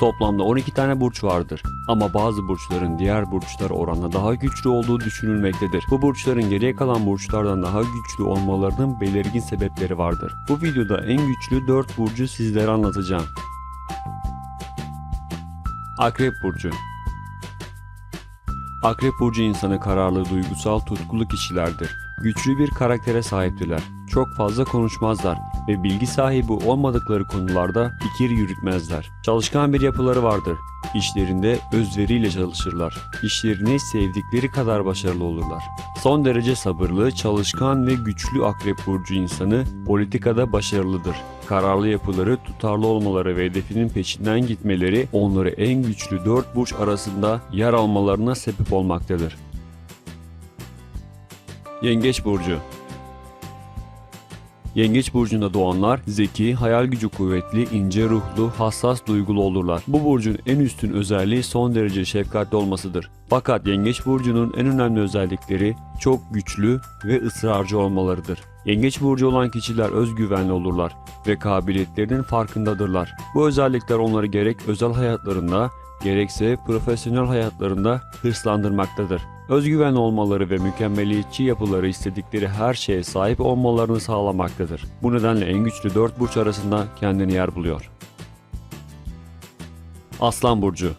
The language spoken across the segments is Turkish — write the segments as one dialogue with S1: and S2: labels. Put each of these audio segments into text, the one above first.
S1: Toplamda 12 tane burç vardır. Ama bazı burçların diğer burçlara oranla daha güçlü olduğu düşünülmektedir. Bu burçların geriye kalan burçlardan daha güçlü olmalarının belirgin sebepleri vardır. Bu videoda en güçlü 4 burcu sizlere anlatacağım. Akrep Burcu Akrep Burcu insanı kararlı, duygusal, tutkulu kişilerdir. Güçlü bir karaktere sahiptirler. Çok fazla konuşmazlar ve bilgi sahibi olmadıkları konularda fikir yürütmezler. Çalışkan bir yapıları vardır. İşlerinde özveriyle çalışırlar. İşlerini sevdikleri kadar başarılı olurlar. Son derece sabırlı, çalışkan ve güçlü Akrep Burcu insanı politikada başarılıdır. Kararlı yapıları, tutarlı olmaları ve hedefinin peşinden gitmeleri onları en güçlü dört burç arasında yer almalarına sebep olmaktadır. Yengeç Burcu Yengeç burcunda doğanlar zeki, hayal gücü kuvvetli, ince ruhlu, hassas duygulu olurlar. Bu burcun en üstün özelliği son derece şefkatli olmasıdır. Fakat Yengeç burcunun en önemli özellikleri çok güçlü ve ısrarcı olmalarıdır. Yengeç burcu olan kişiler özgüvenli olurlar ve kabiliyetlerinin farkındadırlar. Bu özellikler onları gerek özel hayatlarında gerekse profesyonel hayatlarında hırslandırmaktadır. Özgüven olmaları ve mükemmeliyetçi yapıları istedikleri her şeye sahip olmalarını sağlamaktadır. Bu nedenle en güçlü dört burç arasında kendini yer buluyor. Aslan Burcu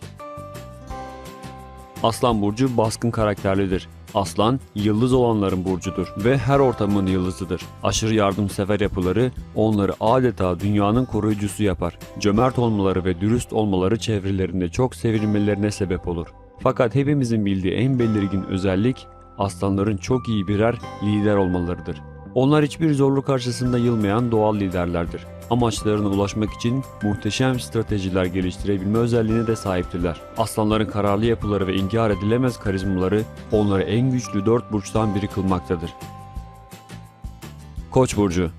S1: Aslan Burcu baskın karakterlidir. Aslan, yıldız olanların burcudur ve her ortamın yıldızıdır. Aşırı yardımsever yapıları onları adeta dünyanın koruyucusu yapar. Cömert olmaları ve dürüst olmaları çevrelerinde çok sevilmelerine sebep olur. Fakat hepimizin bildiği en belirgin özellik aslanların çok iyi birer lider olmalarıdır. Onlar hiçbir zorluk karşısında yılmayan doğal liderlerdir. Amaçlarına ulaşmak için muhteşem stratejiler geliştirebilme özelliğine de sahiptirler. Aslanların kararlı yapıları ve inkar edilemez karizmaları onları en güçlü dört burçtan biri kılmaktadır. Koç burcu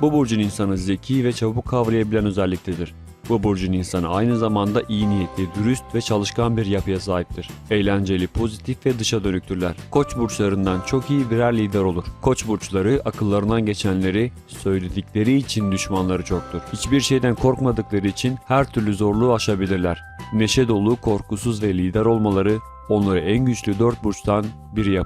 S1: Bu burcun insanı zeki ve çabuk kavrayabilen özelliktedir. Bu burcun insanı aynı zamanda iyi niyetli, dürüst ve çalışkan bir yapıya sahiptir. Eğlenceli, pozitif ve dışa dönüktürler. Koç burçlarından çok iyi birer lider olur. Koç burçları akıllarından geçenleri söyledikleri için düşmanları çoktur. Hiçbir şeyden korkmadıkları için her türlü zorluğu aşabilirler. Neşe dolu, korkusuz ve lider olmaları onları en güçlü dört burçtan biri yapar.